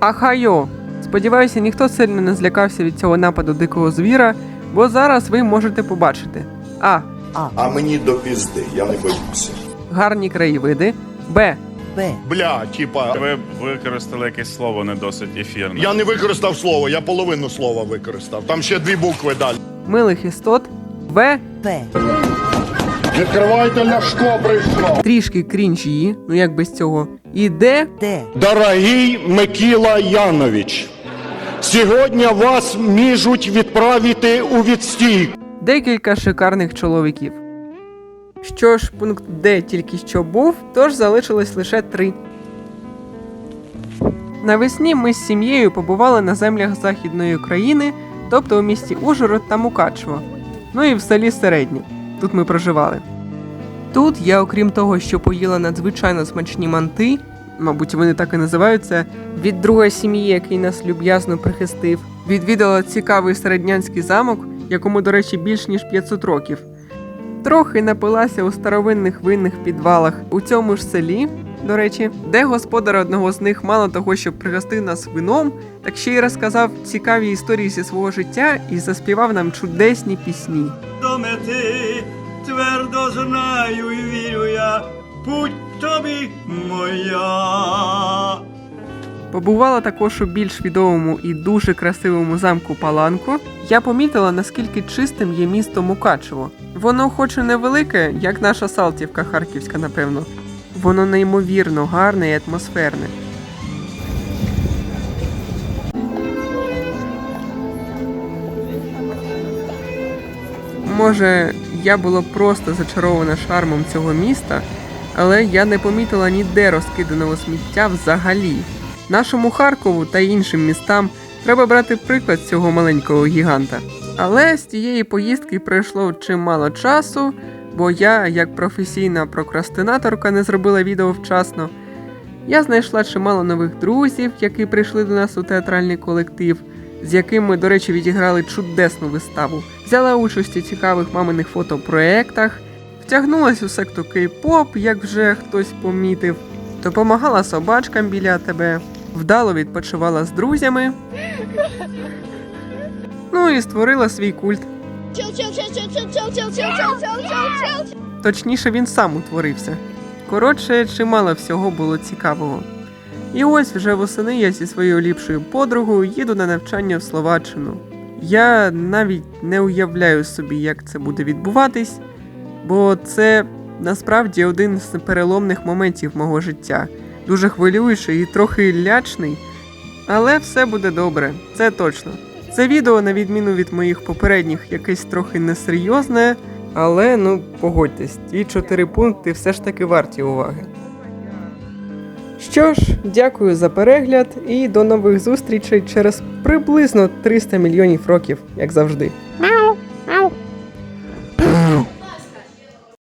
Ахайо! Сподіваюся, ніхто сильно не злякався від цього нападу дикого звіра, бо зараз ви можете побачити А. А мені до пізди, я не боюся. Гарні краєвиди. Б. Б. Бля, типа. Ви використали якесь слово не досить ефірне. Я не використав слово, я половину слова використав. Там ще дві букви далі. Милих істот. В. П. Відкривайте ляшко прийшло. Трішки крінжі, ну як без цього. І Д. Д. Дорогий Микіла Янович, сьогодні вас можуть відправити у відстій. Декілька шикарних чоловіків. Що ж, пункт Д тільки що був, тож залишилось лише три. Навесні ми з сім'єю побували на землях Західної України, тобто у місті Ужгород та Мукачево. Ну і в селі Середнє. Тут ми проживали. Тут я, окрім того, що поїла надзвичайно смачні манти, мабуть, вони так і називаються, від друга сім'ї, який нас люб'язно прихистив, відвідала цікавий середнянський замок, якому, до речі, більш ніж 500 років. Трохи напилася у старовинних винних підвалах у цьому ж селі, до речі, де господар одного з них мало того, що пригостив нас вином, так ще й розказав цікаві історії зі свого життя і заспівав нам чудесні пісні. до мети, твердо знаю і вірю я, путь тобі моя. Побувала також у більш відомому і дуже красивому замку Паланку. Я помітила, наскільки чистим є місто Мукачево. Воно, хоч і невелике, як наша Салтівка Харківська, напевно. Воно неймовірно гарне і атмосферне. Може, я була просто зачарована шармом цього міста, але я не помітила ніде розкиданого сміття взагалі. Нашому Харкову та іншим містам треба брати приклад цього маленького гіганта. Але з тієї поїздки пройшло чимало часу, бо я, як професійна прокрастинаторка, не зробила відео вчасно. Я знайшла чимало нових друзів, які прийшли до нас у театральний колектив, з яким ми, до речі, відіграли чудесну виставу. Взяла участь у цікавих маминих фотопроєктах, втягнулась у секту кей-поп, як вже хтось помітив, допомагала собачкам біля тебе, вдало відпочивала з друзями. Ну і створила свій культ. Точніше, він сам утворився. Коротше, чимало всього було цікавого. І ось вже восени я зі своєю ліпшою подругою їду на навчання в Словаччину. Я навіть не уявляю собі, як це буде відбуватись, бо це насправді один з переломних моментів мого життя. Дуже хвилюючий і трохи лячний. Але все буде добре, це точно. Це відео, на відміну від моїх попередніх, якесь трохи несерйозне, але ну погодьтесь, ті чотири пункти все ж таки варті уваги. Що ж, дякую за перегляд і до нових зустрічей через приблизно 300 мільйонів років, як завжди. Мяу.